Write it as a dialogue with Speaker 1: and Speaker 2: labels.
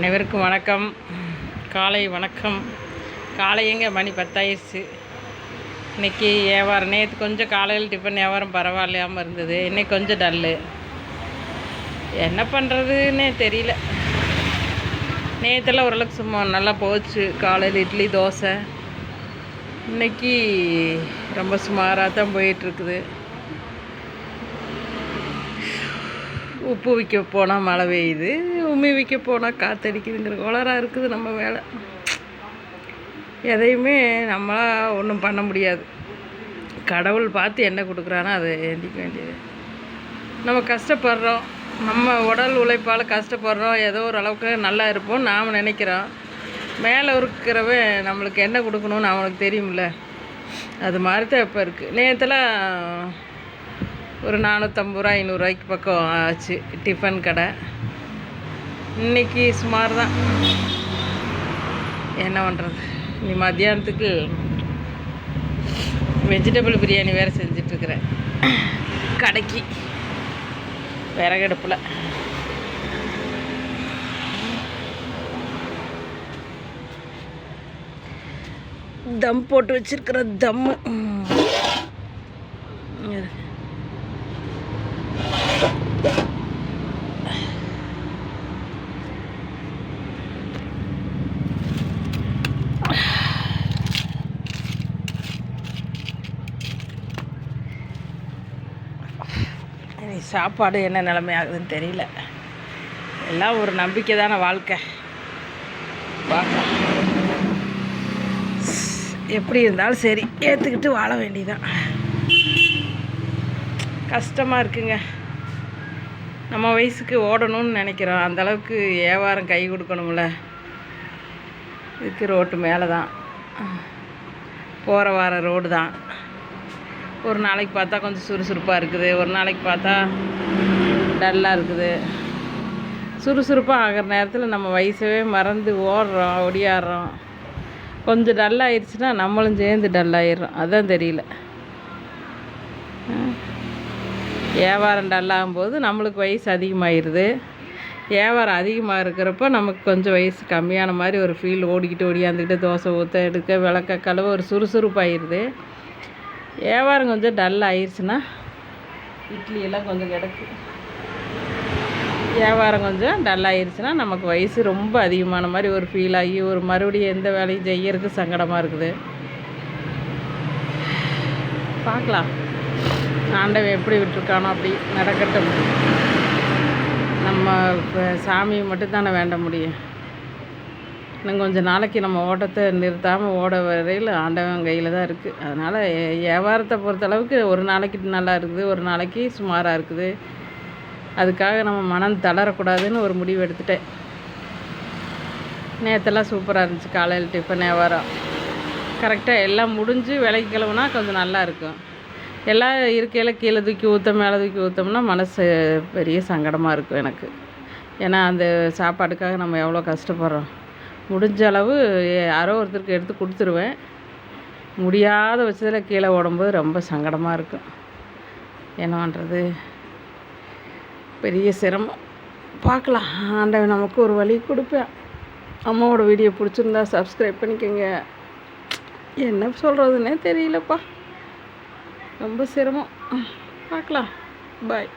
Speaker 1: அனைவருக்கும் வணக்கம். காலை வணக்கம். காலையங்க மணி பத்தாயிருச்சு இன்னைக்கு வியாபாரம். நேற்று கொஞ்சம் காலையில் டிஃபன் வியாபாரம் பரவாயில்லாமல் இருந்தது. இன்னைக்கு கொஞ்சம் டல்லு என்ன பண்ணுறதுன்னே தெரியல. நேற்றுலாம் ஓரளவுக்கு சும்மா நல்லா போச்சு. காலையில் இட்லி தோசை. இன்னைக்கு ரொம்ப சுமாராக தான் போயிட்டுருக்குது. உப்பு விற்க போனால் மழை பெய்யுது. உமி விற்க போனால் காற்றடிக்குதுங்கிற கோளராக இருக்குது நம்ம வேலை எதையுமே நம்மளாக ஒன்றும் பண்ண முடியாது. கடவுள் பார்த்து என்ன கொடுக்குறானோ அதை ஏந்திக்க வேண்டியது. நம்ம கஷ்டப்படுறோம். நம்ம உடல் உழைப்பால் கஷ்டப்படுறோம். ஏதோ ஒரு அளவுக்கு நல்லா இருப்போம் நாம் நினைக்கிறோம். மேலே இருக்கிறவன் நம்மளுக்கு என்ன கொடுக்கணும்னு அவனுக்கு தெரியும்ல. அது மாதிரி தான் இப்போ இருக்குது நேற்றுலாம் ஒரு நானூற்றம்பது ரூபா ஐநூறுரூவாய்க்கு பக்கம் ஆச்சு டிஃபன் கடை. இன்னைக்கு சுமார் தான் என்ன பண்ணுறது நீ மத்தியானத்துக்கு வெஜிடபிள் பிரியாணி வேறு செஞ்சிட்ருக்குறேன். கடைக்கு. விறகடுப்பில். தம் போட்டு வச்சிருக்கிற தம்மு Yeah. இனி சாப்பாடு என்ன நிலைமையாகுதுன்னு தெரியல. எல்லாம் ஒரு நம்பிக்கை தானே வாழ்க்கை. பார்க்கலாம் எப்படி இருந்தாலும் சரி ஏற்றுக்கிட்டு வாழ வேண்டியதான் கஷ்டமாக இருக்குங்க. நம்ம வயசுக்கு ஓடணும்னு நினைக்கிறோம். அந்தளவுக்கு வியாபாரம் கை கொடுக்கணும்ல. இதுக்கு ரோட்டு மேலே தான் போகிற வார ரோடு தான் ஒரு நாளைக்கு பார்த்தா கொஞ்சம் சுறுசுறுப்பாக இருக்குது. ஒரு நாளைக்கு பார்த்தா டல்லாக இருக்குது. சுறுசுறுப்பாக ஆகிற நேரத்தில் நம்ம வயசவே மறந்து ஓடுறோம் ஒடியாடுறோம் கொஞ்சம் டல்லாகிடுச்சுன்னா நம்மளும் சேர்ந்து டல்லாகிடுறோம் அதான் தெரியல. வியாபாரம் டல்லாகும் போது நம்மளுக்கு வயசு அதிகமாகிடுது வியாபாரம் அதிகமாக இருக்கிறப்ப நமக்கு கொஞ்சம் வயசு கம்மியான மாதிரி ஒரு ஃபீல் ஓடிக்கிட்டு ஓடியாந்துக்கிட்டு தோசை ஊற்ற எடுக்க விளக்க கழுவ ஒரு சுறுசுறுப்பாகிடுது வியாபாரம் கொஞ்சம் டல் ஆயிடுச்சுன்னா இட்லியெல்லாம் கொஞ்சம் கிடக்கு. வியாபாரம் கொஞ்சம் டல் ஆயிடுச்சுன்னா நமக்கு வயசு ரொம்ப அதிகமான மாதிரி ஒரு ஃபீல் ஆகி ஒரு மறுபடியும் எந்த வேலையும் செய்யறதுக்கு சங்கடமாக இருக்குது. பார்க்கலாம். ஆண்டவன் எப்படி விட்டுருக்கானோ அப்படி நடக்கட்டும். நம்ம இப்போ சாமியை மட்டும்தானே வேண்ட முடியும். இன்னும் கொஞ்சம் நாளைக்கு நம்ம ஓட்டத்தை நிறுத்தாமல் ஓட வரையில் ஆண்டவன் கையில் தான் இருக்குது அதனால் வியாபாரத்தை பொறுத்தளவுக்கு ஒரு நாளைக்கு நல்லா இருக்குது ஒரு நாளைக்கு சுமாராக இருக்குது. அதுக்காக நம்ம மனம் தளரக்கூடாதுன்னு ஒரு முடிவு எடுத்துட்டேன். நேற்றெல்லாம் சூப்பராக இருந்துச்சு காலையில் டிஃபன் வியாபாரம். கரெக்டாக எல்லாம் முடிஞ்சு விலைக்கு கிளம்புனா கொஞ்சம் நல்லா இருக்கும். எல்லாம் இருக்கையில் கீழே தூக்கி ஊற்ற மேலே தூக்கி ஊற்றோம்னா மனசு பெரிய சங்கடமாக இருக்கும் எனக்கு. ஏன்னா அந்த சாப்பாட்டுக்காக நம்ம எவ்வளோ கஷ்டப்படுறோம். முடிஞ்ச அளவு யாரோ ஒருத்தருக்கு எடுத்து கொடுத்துருவேன். முடியாத பட்சத்தில் கீழே ஓடும்போது ரொம்ப சங்கடமாக இருக்கும் என்ன பண்ணுறது பெரிய சிரமம். பார்க்கலாம். ஆண்டவன் நமக்கு ஒரு வழி கொடுப்பேன். அம்மாவோட வீடியோ பிடிச்சிருந்தா சப்ஸ்கிரைப் பண்ணிக்கோங்க. என்ன சொல்கிறதுனே தெரியலப்பா. ரொம்ப சிரமம். பார்க்கலாம். பாய்